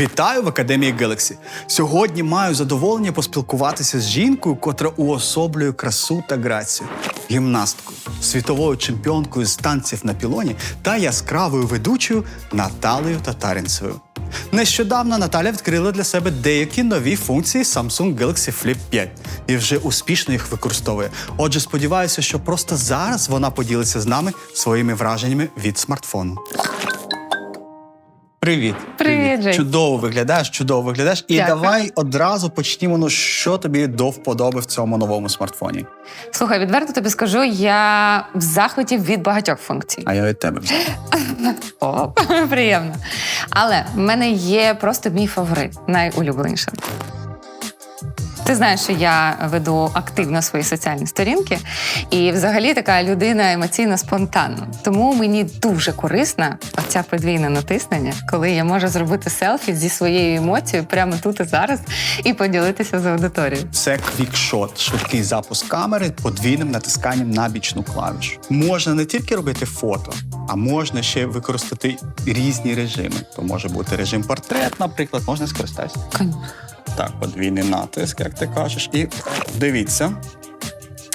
Вітаю в Академії Galaxy. Сьогодні маю задоволення поспілкуватися з жінкою, котра уособлює красу та грацію, гімнасткою, світовою чемпіонкою з танців на пілоні та яскравою ведучою Наталею Татарінцевою. Нещодавно Наталя відкрила для себе деякі нові функції Samsung Galaxy Flip 5 і вже успішно їх використовує. Отже, сподіваюся, що просто зараз вона поділиться з нами своїми враженнями від смартфону. Привіт. Привіт, Привіт. Чудово виглядаєш, чудово виглядаєш. І Дякую. давай одразу почнімо. Ну, що тобі до вподоби в цьому новому смартфоні? Слухай, відверто тобі скажу, я в захваті від багатьох функцій. А я від тебе. О, приємно. Але в мене є просто мій фаворит, найулюбленіший. Ти знаєш, що я веду активно свої соціальні сторінки, і взагалі така людина емоційно спонтанна. Тому мені дуже корисна оця подвійне натиснення, коли я можу зробити селфі зі своєю емоцією прямо тут і зараз і поділитися з аудиторією. Це квікшот, швидкий запуск камери подвійним натисканням на бічну клавішу. Можна не тільки робити фото, а можна ще використати різні режими. То може бути режим портрет, наприклад, можна скористатися. Так, подвійний натиск, як ти кажеш. І дивіться.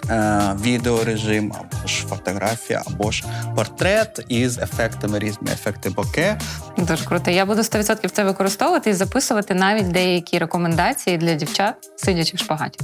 Е, відеорежим, або ж фотографія, або ж портрет із ефектами різними ефекти боке. Дуже круто. Я буду 100% це використовувати і записувати навіть деякі рекомендації для дівчат, сидячи в шпагаті.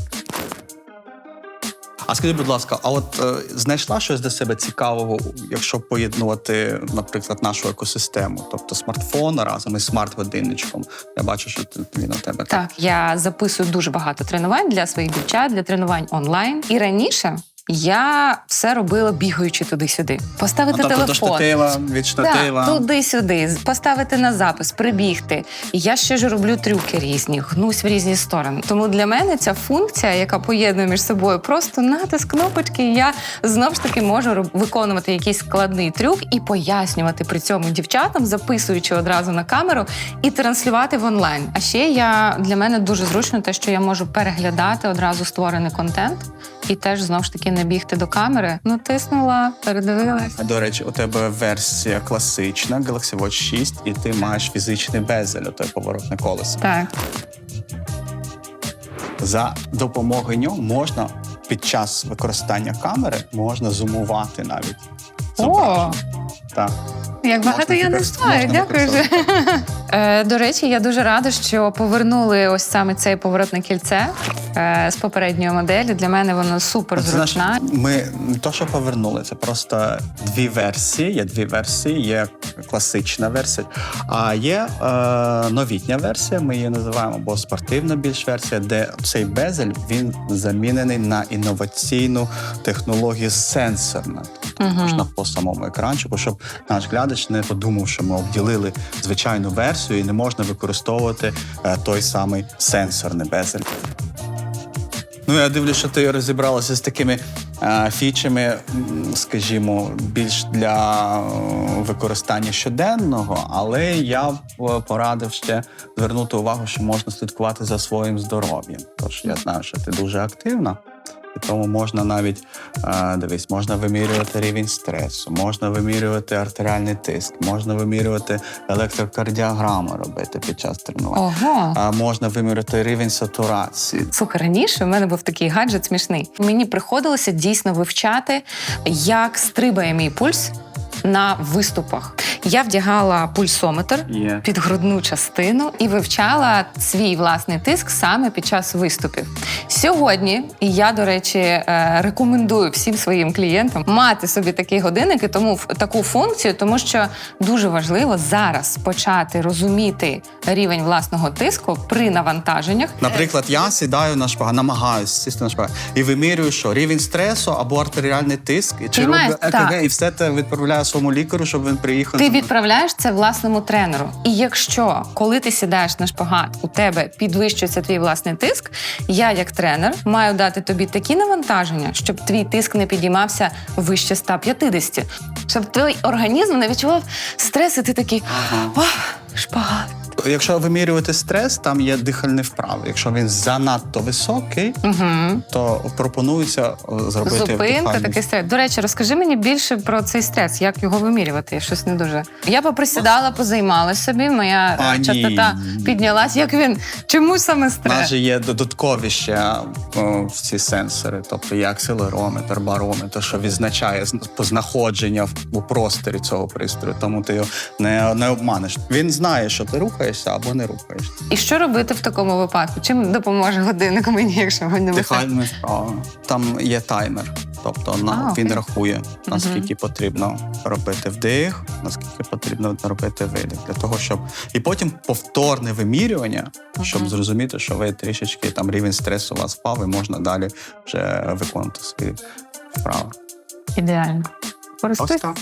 А скажи, будь ласка, а от е, знайшла щось для себе цікавого, якщо поєднувати, наприклад, нашу екосистему, тобто смартфон разом із смарт-годинничком. Я бачу, що він на тебе Так, я записую дуже багато тренувань для своїх дівчат, для тренувань онлайн. І раніше я все робила бігаючи туди-сюди. Поставити Ну, тобто до телефон. штатива, від штатива. Так, туди-сюди, поставити на запис, прибігти. Я ще ж роблю трюки різні, гнусь в різні сторони. Тому для мене ця функція, яка поєднує між собою просто натиск кнопочки, я знов ж таки можу виконувати якийсь складний трюк і пояснювати при цьому дівчатам, записуючи одразу на камеру і транслювати в онлайн. А ще я для мене дуже зручно те, що я можу переглядати одразу створений контент. І теж знов ж таки не бігти до камери. Натиснула, передивилась. До речі, у тебе версія класична Galaxy Watch 6, і ти маєш фізичний безель, той поворотне колесо. Так. За допомогою нього можна під час використання камери можна зумувати навіть. О, зображення. Так. Як багато Можна я не знаю, можна дякую. Же. Е, До речі, я дуже рада, що повернули ось саме це поворотне кільце е, з попередньої моделі. Для мене воно супер зручна. ми не то, що повернули, це просто дві версії. Є дві версії. Є класична версія, а є е, новітня версія. Ми її називаємо або спортивна більш версія, де цей безель він замінений на інноваційну технологію сенсорна. Тобто можна по самому екранчику, щоб наш глядач не подумав, що ми обділили звичайну версію і не можна використовувати е, той самий сенсорний безель. Ну, я дивлюся, що ти розібралася з такими е, фічами, скажімо, більш для е, використання щоденного, але я е, порадив ще звернути увагу, що можна слідкувати за своїм здоров'ям. Тож я знаю, що ти дуже активна. Тому можна навіть дивись, можна вимірювати рівень стресу, можна вимірювати артеріальний тиск, можна вимірювати електрокардіограму робити під час тренувань. Ого. А можна вимірювати рівень сатурації. Слухай, раніше в мене був такий гаджет смішний. Мені приходилося дійсно вивчати, як стрибає мій пульс на виступах. Я вдягала пульсометр Є. під грудну частину і вивчала свій власний тиск саме під час виступів. Сьогодні і я, до речі, е, рекомендую всім своїм клієнтам мати собі такі годинники, тому таку функцію, тому що дуже важливо зараз почати розуміти рівень власного тиску при навантаженнях. Наприклад, я сідаю на шпагат, намагаюся сісти на шпагат і вимірюю, що рівень стресу або артеріальний тиск, чи роблю ЕКГ, так. і все це відправляю своєму лікарю, щоб він приїхав. Ти відправляєш це власному тренеру. І якщо коли ти сідаєш на шпагат, у тебе підвищується твій власний тиск, я, як тренер, маю дати тобі такі навантаження, щоб твій тиск не підіймався вище 150, щоб твій організм не відчував стрес, і ти такий Ага. о, Якщо вимірювати стрес, там є дихальні вправи. Якщо він занадто високий, Угу. то пропонується зробити Зупинка, дихальні такий стрес. До речі, розкажи мені більше про цей стрес, як його вимірювати. Я щось не дуже. Я поприсідала, позаймалась собі. Моя А, е, ні. частота піднялась. Як він? Чому саме У нас же є додаткові ще о, ці сенсори, тобто є акселерометр, барометр, що відзначає познаходження в- у просторі цього пристрою, тому ти його не, не обманеш. Він знає, що ти рухаєшся або не рухаєшся. І що робити в такому випадку? Чим допоможе годинник мені, якщо він не висить? Дихальні вправи. Там є таймер. Тобто на, А, він окей. рахує, наскільки потрібно робити вдих, наскільки потрібно робити видих. Для того, щоб. І потім повторне вимірювання, щоб зрозуміти, що ви трішечки там рівень стресу у вас впав, і можна далі вже виконувати свої вправи. Ідеально. Користуйся.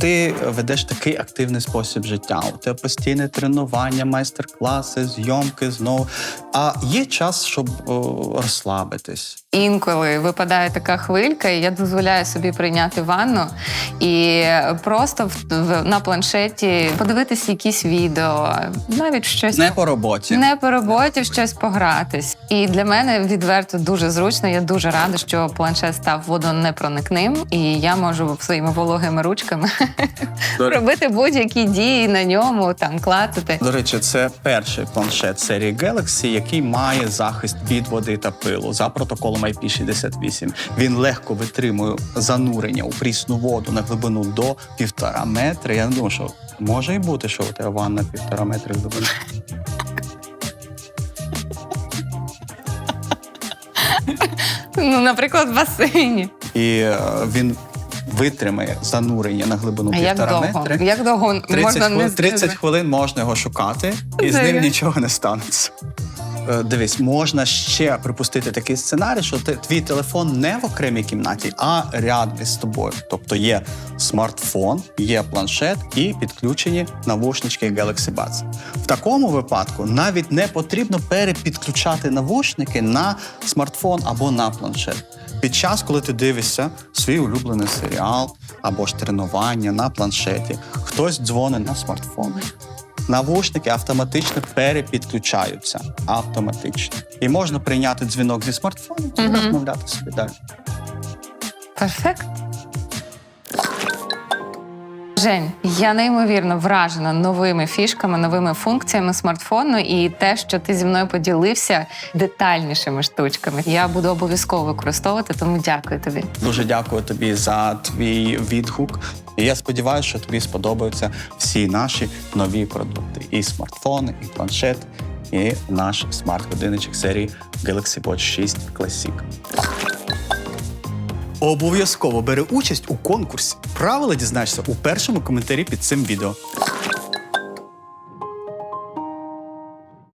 Ти ведеш такий активний спосіб життя. У тебе постійне тренування, майстер-класи, зйомки знову. А є час, щоб о, розслабитись. Інколи випадає така хвилька, і я дозволяю собі прийняти ванну і просто в, в- на планшеті подивитись якісь відео, навіть щось Не по роботі. не по роботі щось погратись. І для мене відверто дуже зручно. Я дуже рада, що планшет став водонепроникним, і я можу своїми вологими ручками До- робити будь-які дії на ньому, там клацати. До речі, це перший планшет серії Galaxy, який має захист від води та пилу за протоколом IP68. Він легко витримує занурення у прісну воду на глибину до півтора метра. Я не думаю, що може і бути, що у тебе ванна півтора метри глибини. Ну, наприклад, в басейні. І е, він витримає занурення на глибину А як півтора довго? метри. Як довго 30, можна хвилин, не 30 хвилин можна його шукати, і з Це ним нічого не станеться. Е, Дивись, можна ще припустити такий сценарій, що ти, твій телефон не в окремій кімнаті, а рядом із тобою. Тобто є смартфон, є планшет і підключені навушнички Galaxy Buds. В такому випадку навіть не потрібно перепідключати навушники на смартфон або на планшет. Під час, коли ти дивишся свій улюблений серіал або ж тренування на планшеті, хтось дзвонить на смартфон. Навушники автоматично перепідключаються. Автоматично. І можна прийняти дзвінок зі смартфону і Мгм. розмовляти собі далі. Перфект. Жень, я неймовірно вражена новими фішками, новими функціями смартфону і те, що ти зі мною поділився детальнішими штучками. Я буду обов'язково використовувати, тому дякую тобі. Дуже дякую тобі за твій відгук. І я сподіваюся, що тобі сподобаються всі наші нові продукти: і смартфони, і планшет, і наш смарт-годинничок серії Galaxy Watch 6 Classic. Обов'язково бери участь у конкурсі. Правила дізнаєшся у першому коментарі під цим відео.